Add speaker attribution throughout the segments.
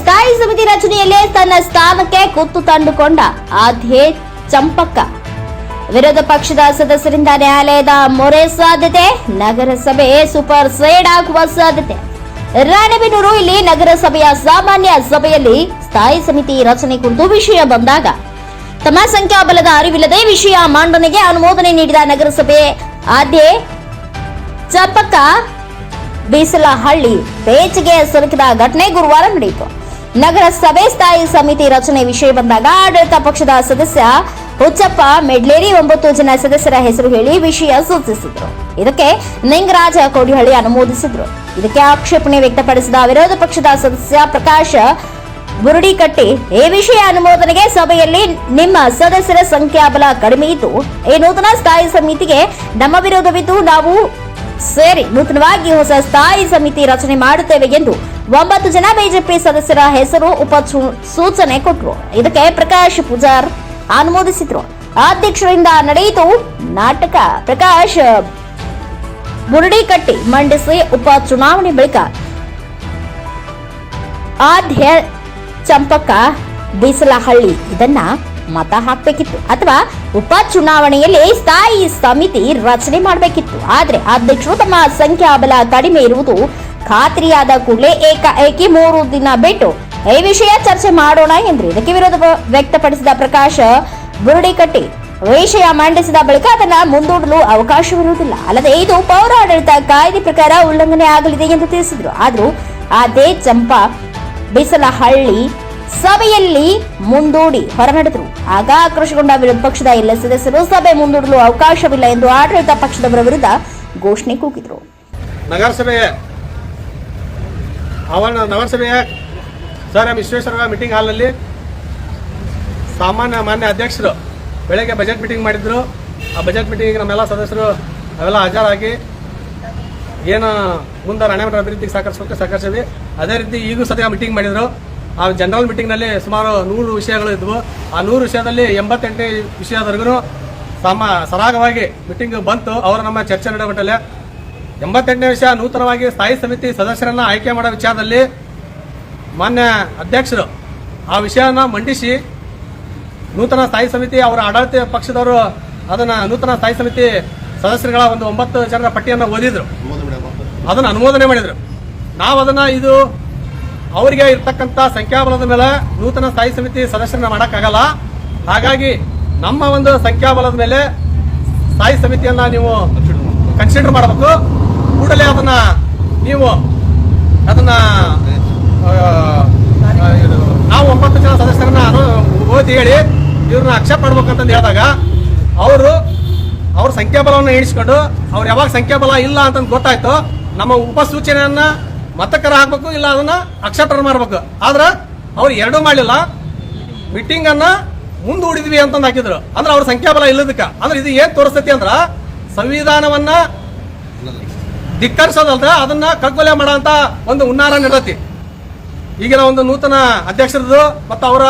Speaker 1: ಸ್ಥಾಯಿ ಸಮಿತಿ ರಚನೆಯಲ್ಲೇ ತನ್ನ ಸ್ಥಾನಕ್ಕೆ ಕುತ್ತು ತಂದುಕೊಂಡ ಆಧ್ಯೆ ಚಂಪಕ್ಕ. ವಿರೋಧ ಪಕ್ಷದ ಸದಸ್ಯರಿಂದ ನ್ಯಾಯಾಲಯದ ಮೊರೆ ಸಾಧ್ಯತೆ, ನಗರಸಭೆ ಸೂಪರ್ ಸೈಡ್ ಆಗುವ ಸಾಧ್ಯತೆ. ರಾಣೆಬೆನ್ನೂರು ಇಲ್ಲಿ ನಗರಸಭೆಯ ಸಾಮಾನ್ಯ ಸಭೆಯಲ್ಲಿ ಸ್ಥಾಯಿ ಸಮಿತಿ ರಚನೆ ಕುರಿತು ವಿಷಯ ಬಂದಾಗ, ತಮ್ಮ ಸಂಖ್ಯಾಬಲದ ಅರಿವಿಲ್ಲದೆ ವಿಷಯ ಮಂಡನೆಗೆ ಅನುಮೋದನೆ ನೀಡಿದ ನಗರಸಭೆ ಆದ್ಯೆ ಚಂಪಕ್ಕ ಬೀಸಲಹಳ್ಳಿ ಪೇಚಿಗೆ ಸಿಲುಕಿದ ಘಟನೆ ಗುರುವಾರ ನಡೆಯಿತು. ನಗರ ಸಭೆ ಸ್ಥಾಯಿ ಸಮಿತಿ ರಚನೆ ವಿಷಯ ಬಂದಾಗ ಆಡಳಿತ ಪಕ್ಷದ ಸದಸ್ಯ ಹುಚ್ಚಪ್ಪ ಮೆಡ್ಲೇರಿ ಒಂಬತ್ತು ಜನ ಸದಸ್ಯರ ಹೆಸರು ಹೇಳಿ ವಿಷಯ ಸೂಚಿಸಿದ್ರು. ಇದಕ್ಕೆ ನಿಂಗರಾಜ ಕೋಡಿಹಳ್ಳಿ ಅನುಮೋದಿಸಿದ್ರು. ಇದಕ್ಕೆ ಆಕ್ಷೇಪಣೆ ವ್ಯಕ್ತಪಡಿಸಿದ ವಿರೋಧ ಪಕ್ಷದ ಸದಸ್ಯ ಪ್ರಕಾಶ್ ಬುರುಡಿಕಟ್ಟಿ, ಈ ವಿಷಯ ಅನುಮೋದನೆಗೆ ಸಭೆಯಲ್ಲಿ ನಿಮ್ಮ ಸದಸ್ಯರ ಸಂಖ್ಯಾಬಲ ಕಡಿಮೆ ಇದ್ದು, ಈ ನೂತನ ಸ್ಥಾಯಿ ಸಮಿತಿಗೆ ನಮ್ಮ ವಿರೋಧವಿದ್ದು, ನಾವು ಸೇರಿ ನೂತನವಾಗಿ ಹೊಸ ಸ್ಥಾಯಿ ಸಮಿತಿ ರಚನೆ ಮಾಡುತ್ತೇವೆ ಎಂದು ಒಂಬತ್ತು ಜನ ಬಿಜೆಪಿ ಸದಸ್ಯರ ಹೆಸರು ಉಪ ಸೂಚನೆ ಕೊಟ್ಟರು ಇದಕ್ಕೆ ಪ್ರಕಾಶ್ ಪೂಜಾರ್ ಅನುಮೋದಿಸಿದ್ರು. ಅಧ್ಯಕ್ಷರಿಂದ ನಡೆಯಿತು ನಾಟಕ. ಪ್ರಕಾಶ್ ಬುರುಡಿಕಟ್ಟಿ ಮಂಡಿಸಿ ಉಪ ಚುನಾವಣೆ ಬಳಿಕ ಆಧ್ಯ ಚಂಪಕ ಬೀಸಲಹಳ್ಳಿ. ಇದನ್ನ ಮತ ಹಾಕಬೇಕಿತ್ತು. ಅಥವಾ ಉಪ ಚುನಾವಣೆಯಲ್ಲಿ ಸ್ಥಾಯಿ ಸಮಿತಿ ರಚನೆ ಮಾಡಬೇಕಿತ್ತು. ಆದ್ರೆ ಅಧ್ಯಕ್ಷರು ತಮ್ಮ ಸಂಖ್ಯಾಬಲ ಕಡಿಮೆ ಇರುವುದು ಖಾತ್ರಿಯಾದ ಕೂಡಲೇ ಏಕಾಏಕಿ ಮೂರು ದಿನ ಬಿಟ್ಟು ಈ ವಿಷಯ ಚರ್ಚೆ ಮಾಡೋಣ ಎಂದ್ರೆ ಇದಕ್ಕೆ ವಿರೋಧ ವ್ಯಕ್ತಪಡಿಸಿದ ಪ್ರಕಾಶ್ ಬುರುಡಿಕಟ್ಟಿ ವಿಷಯ ಮಂಡಿಸಿದ ಬಳಿಕ ಅದನ್ನ ಮುಂದೂಡಲು ಅವಕಾಶವಿರುವುದಿಲ್ಲ. ಅಲ್ಲದೆ ಇದು ಪೌರಾಡಳಿತ ಕಾಯ್ದೆ ಪ್ರಕಾರ ಉಲ್ಲಂಘನೆ ಆಗಲಿದೆ ಎಂದು ತಿಳಿಸಿದ್ರು. ಆದ್ರೂ ಅದೇ ಚಂಪಾ, ಬಿಸಲಹಳ್ಳಿ ಸಭೆಯಲ್ಲಿ ಮುಂದೂಡಿ ಹೊರನಡೆದರು. ಆಗ ಆಕ್ರೋಶಗೊಂಡ ವಿರೋಧ ಪಕ್ಷದ ಎಲ್ಲ ಸದಸ್ಯರು ಸಭೆ ಮುಂದೂಡಲು ಅವಕಾಶವಿಲ್ಲ ಎಂದು ಆಡಳಿತ ಪಕ್ಷದವರ ವಿರುದ್ಧ ಘೋಷಣೆ ಕೂಗಿದ್ರು.
Speaker 2: ನಗರಸಭೆಯ ನಗರಸಭೆಯ ಸರ್ ಎಂ ವಿಶ್ವೇಶ್ವರ ಮೀಟಿಂಗ್ ಹಾಲ್ನಲ್ಲಿ ಸಾಮಾನ್ಯ ಮಾನ್ಯ ಅಧ್ಯಕ್ಷರು ಬೆಳಗ್ಗೆ ಬಜೆಟ್ ಮೀಟಿಂಗ್ ಮಾಡಿದ್ರು. ಆ ಬಜೆಟ್ ಮೀಟಿಂಗ್ ನಮ್ಮೆಲ್ಲ ಸದಸ್ಯರು ಅವೆಲ್ಲ ಹಾಜರಾಗಿ ಏನು ಮುಂದೆ ರಾಣೆಬೆನ್ನೂರು ಅಭಿವೃದ್ಧಿಗೆ ಸಹಕರಿಸೋಕೆ ಸಹಕರಿಸಿದ್ವಿ. ಅದೇ ರೀತಿ ಈಗೂ ಸದ್ಯ ಮೀಟಿಂಗ್ ಮಾಡಿದ್ರು. ಆ ಜನರಲ್ ಮೀಟಿಂಗ್ನಲ್ಲಿ ಸುಮಾರು ನೂರು ವಿಷಯಗಳು ಇದ್ವು. ಆ ನೂರು ವಿಷಯದಲ್ಲಿ ಎಂಬತ್ತೆಂಟು ವಿಷಯದವರೆಗೂ ಸಮ ಸರಾಗವಾಗಿ ಮೀಟಿಂಗ್ ಬಂತು. ಅವರು ನಮ್ಮ ಚರ್ಚೆ ನಡೆಬಿಟ್ಟಲೆ ಎಂಬತ್ತೆಂಟನೇ ವಿಷಯ ನೂತನವಾಗಿ ಸ್ಥಾಯಿ ಸಮಿತಿ ಸದಸ್ಯರನ್ನ ಆಯ್ಕೆ ಮಾಡೋ ವಿಚಾರದಲ್ಲಿ ಮಾನ್ಯ ಅಧ್ಯಕ್ಷರು ಆ ವಿಷಯನ ಮಂಡಿಸಿ ನೂತನ ಸ್ಥಾಯಿ ಸಮಿತಿ ಅವರ ಆಡಳಿತ ಪಕ್ಷದವರು ಅದನ್ನ ನೂತನ ಸ್ಥಾಯಿ ಸಮಿತಿ ಸದಸ್ಯರುಗಳ ಒಂದು ಒಂಬತ್ತು ಜನರ ಪಟ್ಟಿಯನ್ನು ಓದಿದ್ರು. ಅದನ್ನು ಅನುಮೋದನೆ ಮಾಡಿದ್ರು. ನಾವು ಅದನ್ನ ಇದು ಅವರಿಗೆ ಇರ್ತಕ್ಕಂಥ ಸಂಖ್ಯಾಬಲದ ಮೇಲೆ ನೂತನ ಸ್ಥಾಯಿ ಸಮಿತಿ ಸದಸ್ಯರನ್ನ ಮಾಡೋಕ್ಕಾಗಲ್ಲ. ಹಾಗಾಗಿ ನಮ್ಮ ಒಂದು ಸಂಖ್ಯಾಬಲದ ಮೇಲೆ ಸ್ಥಾಯಿ ಸಮಿತಿಯನ್ನ ನೀವು ಕನ್ಸಿಡರ್ ಮಾಡಬೇಕು. ಕೂಡಲೇ ಅದನ್ನ ನೀವು ಅದನ್ನ ನಾವು ಒಂಬತ್ತು ಜನ ಸದಸ್ಯರನ್ನ ಓದಿ ಹೇಳಿ ಇವ್ರನ್ನ ಅಕ್ಸೆಪ್ಟ್ ಮಾಡ್ಬೇಕಂತಂದು ಹೇಳಿದಾಗ ಅವರು, ಅವ್ರ ಸಂಖ್ಯಾಬಲವನ್ನು ಎಣಿಸ್ಕೊಂಡು ಅವ್ರು ಯಾವಾಗ ಸಂಖ್ಯಾಬಲ ಇಲ್ಲ ಅಂತಂದು ಗೊತ್ತಾಯ್ತು, ನಮ್ಮ ಉಪಸೂಚನೆಯನ್ನ ಮತಕರ ಹಾಕ್ಬೇಕು, ಇಲ್ಲ ಅದನ್ನ ಅಕ್ಷಪ್ರ ಮಾಡ್ಬೇಕು. ಆದ್ರೆ ಅವ್ರು ಎರಡೂ ಮಾಡಲಿಲ್ಲ. ಮೀಟಿಂಗ್ ಅನ್ನ ಮುಂದೂಡಿದ್ವಿ ಅಂತಂದು ಹಾಕಿದ್ರು. ಅಂದ್ರೆ ಅವ್ರ ಸಂಖ್ಯಾಬಲ ಇಲ್ಲದಕ್ಕ. ಅಂದ್ರೆ ಇದು ಏನ್ ತೋರಿಸ್ತೈತಿ ಅಂದ್ರ ಸಂವಿಧಾನವನ್ನ ಧಿಕ್ಕರಿಸೋದಲ್ದ ಅದನ್ನ ಕಗ್ಗೊಲೆ ಮಾಡೋಂತ ಒಂದು ಉನ್ನಾರ ನಡೆದತಿ. ಈಗಿನ ಒಂದು ನೂತನ ಅಧ್ಯಕ್ಷರದು ಮತ್ತು ಅವರ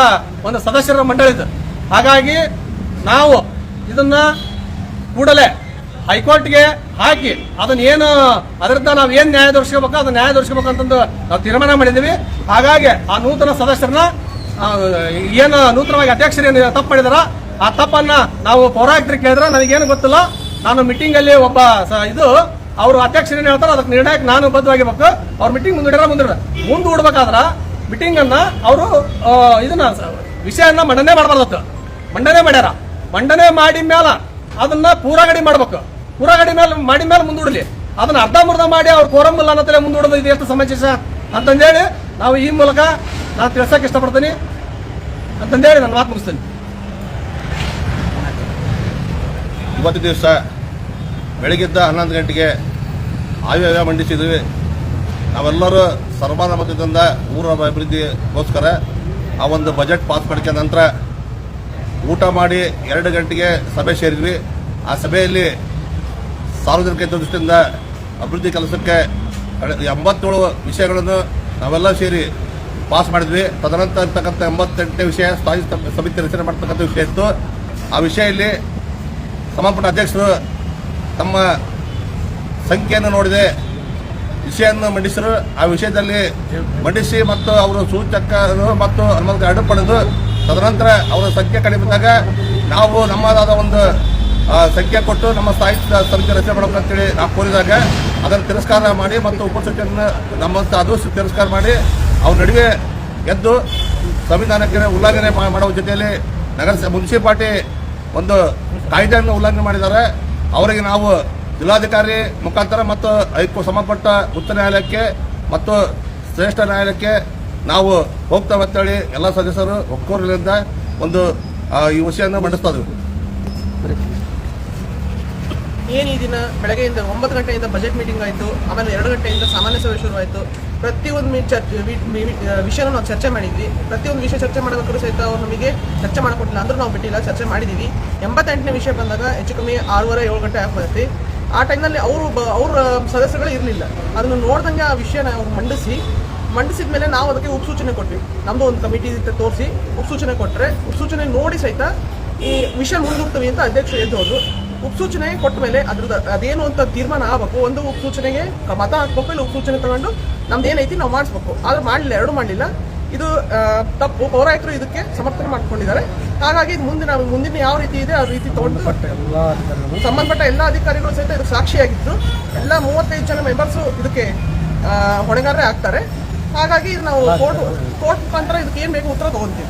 Speaker 2: ಒಂದು ಸದಸ್ಯರ ಮಂಡಳಿದು. ಹಾಗಾಗಿ ನಾವು ಇದನ್ನ ಕೂಡಲೇ ಹೈಕೋರ್ಟ್ಗೆ ಹಾಕಿ ಅದನ್ನ ಏನು, ಅದರಿಂದ ನಾವು ಏನು ನ್ಯಾಯ ದೊರಸ್ಕೋಬೇಕು ಅದನ್ನ ನ್ಯಾಯ ದೊರಸ್ಕೋಬೇಕು ಅಂತಂದು ನಾವು ತೀರ್ಮಾನ ಮಾಡಿದ್ದೀವಿ ಹಾಗಾಗಿ ಆ ನೂತನ ಸದಸ್ಯರನ್ನ ಏನು ನೂತನವಾಗಿ ಅಧ್ಯಕ್ಷರು ಏನು ತಪ್ಪು ಮಾಡಿದಾರ, ಆ ತಪ್ಪನ್ನ ನಾವು ಪೌರಾಯುಕ್ತರಿಗೆ ಕೇಳಿದ್ರೆ ನನಗೇನು ಗೊತ್ತಿಲ್ಲ. ನಾನು ಮೀಟಿಂಗ್ ಅಲ್ಲಿ ಒಬ್ಬ ಇದು, ಅವರು ಅಧ್ಯಕ್ಷರು ಏನ್ ಹೇಳ್ತಾರೆ ಅದಕ್ಕೆ ನಿರ್ಣಯಕ್ಕೆ ನಾನು ಬದ್ಧವಾಗಿರ್ಬೇಕು. ಅವ್ರ ಮೀಟಿಂಗ್ ಮುಂದೂಡ್ಯಾರ ಮುಂದೂಡ್ರ ಮುಂದೂಡ್ಬೇಕಾದ್ರ ಮೀಟಿಂಗ್ ಅನ್ನ ಅವರು ಇದನ್ನ ಸ- ವಿಷಯನ ಮಂಡನೆ ಮಾಡಬಾರ್ದತ್ತು ಮಂಡನೆ ಮಾಡ್ಯಾರ. ಮಂಡನೆ ಮಾಡಿ ಮೇಲೆ ಅದನ್ನ ಪೂರಾಗಡಿ ಮಾಡ್ಬೇಕು. ಪೂರಾಗಡಿ ಮೇಲೆ, ಮಾಡಿ ಮೇಲೆ ಮುಂದೂಡಲಿ. ಅದನ್ನ ಅರ್ಧ ಮುರ್ಧ ಮಾಡಿ ಅವ್ರು ಕೋರಂ ಇಲ್ಲ ಅನ್ನತಲೆ ಮುಂದೂಡೋದು ಇದು ಎಷ್ಟು ಸಮಂಜಸ? ಅಂತಂದೇಳಿ ನಾವು ಈ ಮೂಲಕ ನಾನು ತಿಳಿಸೋಕೆ ಇಷ್ಟಪಡ್ತೀನಿ. ಅಂತಂದೇಳಿ ನನ್ನ ಮಾತು ಮುಗಿಸ್ತೀನಿ.
Speaker 3: ಇವತ್ತು ದಿವಸ ಬೆಳಗ್ಗೆದ್ದ ಹನ್ನೊಂದು ಗಂಟೆಗೆ ಆಯವ್ಯಯ ಮಂಡಿಸಿದ್ವಿ. ನಾವೆಲ್ಲರೂ ಸರ್ವಾನುಮತದಿಂದ ಊರ ಅಭಿವೃದ್ಧಿಗೋಸ್ಕರ ಆ ಒಂದು ಬಜೆಟ್ ಪಾಸ್ ಮಾಡ್ಕೊಂಡ ನಂತರ ಊಟ ಮಾಡಿ ಎರಡು ಗಂಟೆಗೆ ಸಭೆ ಸೇರಿದ್ವಿ. ಆ ಸಭೆಯಲ್ಲಿ ಸಾರ್ವಜನಿಕ ದೃಷ್ಟಿಯಿಂದ ಅಭಿವೃದ್ಧಿ ಕೆಲಸಕ್ಕೆ ಎಂಬತ್ತೇಳು ವಿಷಯಗಳನ್ನು ನಾವೆಲ್ಲ ಸೇರಿ ಪಾಸ್ ಮಾಡಿದ್ವಿ. ತದನಂತರ ಇರ್ತಕ್ಕಂಥ ಎಂಬತ್ತೆಂಟನೇ ವಿಷಯ, ಸ್ಥಾಯಿ ಸಮಿತಿ ರಚನೆ ಮಾಡ್ತಕ್ಕಂಥ ವಿಷಯ ಇತ್ತು. ಆ ವಿಷಯ ಇಲ್ಲಿ ಸಮರ್ಪಣ ಅಧ್ಯಕ್ಷರು ತಮ್ಮ ಸಂಖ್ಯೆಯನ್ನು ನೋಡಿದೆ, ವಿಷಯವನ್ನು ಮಂಡಿಸಿದ್ರು ಆ ವಿಷಯದಲ್ಲಿ ಮಂಡಿಸಿ ಮತ್ತು ಅವರು ಸೂಚಕ ಮತ್ತು ಅನುಮತಿ ಅಡ್ಡು ಪಡೆದು, ತದನಂತರ ಅವರ ಸಂಖ್ಯೆ ಕಡಿಮೆ ಇದ್ದಾಗ ನಾವು ನಮ್ಮದಾದ ಒಂದು ಸಂಖ್ಯೆ ಕೊಟ್ಟು ನಮ್ಮ ಸಾಹಿತ್ಯ ಸಮಿತಿ ರಚನೆ ಮಾಡಬೇಕು ಅಂತೇಳಿ ನಾವು ಕೋರಿದಾಗ ಅದನ್ನು ತಿರಸ್ಕಾರ ಮಾಡಿ ಮತ್ತು ಉಪಸಚಿವರನ್ನ ನಮ್ಮಂತ ಅದು ತಿರಸ್ಕಾರ ಮಾಡಿ ಅವ್ರ ನಡುವೆ ಎದ್ದು ಸಂವಿಧಾನಕ್ಕೆ ಉಲ್ಲಂಘನೆ ಮಾಡುವ ಜೊತೆಯಲ್ಲಿ ನಗರ ಮುನ್ಸಿಪಾಲ್ಟಿ ಒಂದು ಕಾಯ್ದೆಯನ್ನು ಉಲ್ಲಂಘನೆ ಮಾಡಿದ್ದಾರೆ. ಅವರಿಗೆ ನಾವು ಜಿಲ್ಲಾಧಿಕಾರಿ ಮುಖಾಂತರ ಮತ್ತು ಐಕ್ಯ ಸಂಬಂಧಪಟ್ಟ ಉಚ್ಚ ನ್ಯಾಯಾಲಯಕ್ಕೆ ಮತ್ತು ಶ್ರೇಷ್ಠ ನ್ಯಾಯಾಲಯಕ್ಕೆ ನಾವು ಹೋಗ್ತೇವೆ ಅಂತೇಳಿ ಎಲ್ಲ ಸದಸ್ಯರು ಒಕ್ಕೂರಿನಿಂದ ಒಂದು ಈ ವಿಷಯವನ್ನು ಮಂಡಿಸ್ತಾ ಇದ್ವಿ.
Speaker 4: ಏನು ಈ ದಿನ ಬೆಳಗ್ಗೆಯಿಂದ ಒಂಬತ್ತು ಗಂಟೆಯಿಂದ ಬಜೆಟ್ ಮೀಟಿಂಗ್ ಆಯಿತು, ಆಮೇಲೆ ಎರಡು ಗಂಟೆಯಿಂದ ಸಾಮಾನ್ಯ ಸಭೆ ಶುರುವಾಯಿತು ಪ್ರತಿಯೊಂದು ಚರ್ಚೆ ವಿಷಯನ ನಾವು ಚರ್ಚೆ ಮಾಡಿದ್ವಿ. ಪ್ರತಿಯೊಂದು ವಿಷಯ ಚರ್ಚೆ ಮಾಡಬೇಕಾದ್ರೂ ಸಹಿತ ಅವ್ರು ನಮಗೆ ಚರ್ಚೆ ಮಾಡಿಕೊಟ್ಟಿಲ್ಲ ಅಂದ್ರೂ ನಾವು ಬಿಟ್ಟಿಲ್ಲ, ಚರ್ಚೆ ಮಾಡಿದ್ದೀವಿ ಎಂಬತ್ತೆಂಟನೇ ವಿಷಯ ಬಂದಾಗ ಹೆಚ್ಚು ಕಮ್ಮಿ ಆರೂವರೆ, ಏಳು ಗಂಟೆ ಆಗ್ಬರುತ್ತೆ ಆ ಟೈಮ್ನಲ್ಲಿ ಅವರು ಅವ್ರ ಸದಸ್ಯಗಳು ಇರಲಿಲ್ಲ. ಅದನ್ನು ನೋಡ್ದಂಗೆ ಆ ವಿಷಯನ ಅವ್ರು ಮಂಡಿಸಿ, ಮಂಡಿಸಿದ ಮೇಲೆ ನಾವು ಅದಕ್ಕೆ ಉಪಸೂಚನೆ ಕೊಟ್ವಿ. ನಮ್ಮದು ಒಂದು ಕಮಿಟಿ ತೋರಿಸಿ ಉಪಸೂಚನೆ ಕೊಟ್ಟರೆ ಉಪಸೂಚನೆ ನೋಡಿ ಸಹಿತ ಈ ವಿಷಯ ಮುಂದೂಡ್ತೀವಿ ಅಂತ ಅಧ್ಯಕ್ಷರು ಎದ್ದು ಹೋದ್ರು. ಉಪಸೂಚನೆ ಕೊಟ್ಟ ಮೇಲೆ ಅದ್ರದ್ದು ಅದೇನು ಅಂತ ತೀರ್ಮಾನ ಆಗಬೇಕು ಒಂದು ಉಪಸೂಚನೆಗೆ ಮತ ಹಾಕ್ಬೇಕು ಇಲ್ಲ ಉಪಸೂಚನೆ ತಗೊಂಡು ನಮ್ದು ಏನೈತಿ ನಾವು ಮಾಡಿಸ್ಬೇಕು. ಆದ್ರೆ ಮಾಡಲಿಲ್ಲ ಎರಡು ಮಾಡಲಿಲ್ಲ. ಇದು ತಪ್ಪು. ಪೌರಾಯಕರು ಇದಕ್ಕೆ ಸಮರ್ಥನೆ ಮಾಡ್ಕೊಂಡಿದ್ದಾರೆ. ಹಾಗಾಗಿ ಇದು ಮುಂದೆ ನಾವು ಮುಂದಿನ ಯಾವ ರೀತಿ ಇದೆ ಆ ರೀತಿ ತಗೊಂಡು ಸಂಬಂಧಪಟ್ಟ ಎಲ್ಲ ಅಧಿಕಾರಿಗಳು. ಸಹಿತ ಇದಕ್ಕೆ ಸಾಕ್ಷಿಯಾಗಿದ್ದು ಎಲ್ಲ ಮೂವತ್ತೈದು ಜನ ಮೆಂಬರ್ಸು ಇದಕ್ಕೆ ಹೊಣೆಗಾರರೇ ಆಗ್ತಾರೆ. ಹಾಗಾಗಿ ಇದು ನಾವು ಕೋರ್ಟ್ ಕೋರ್ಟ್ ಮುಖಾಂತರ ಇದಕ್ಕೆ ಏನು ಬೇಕು ಉತ್ತರ ತಗೊಂತೀವಿ.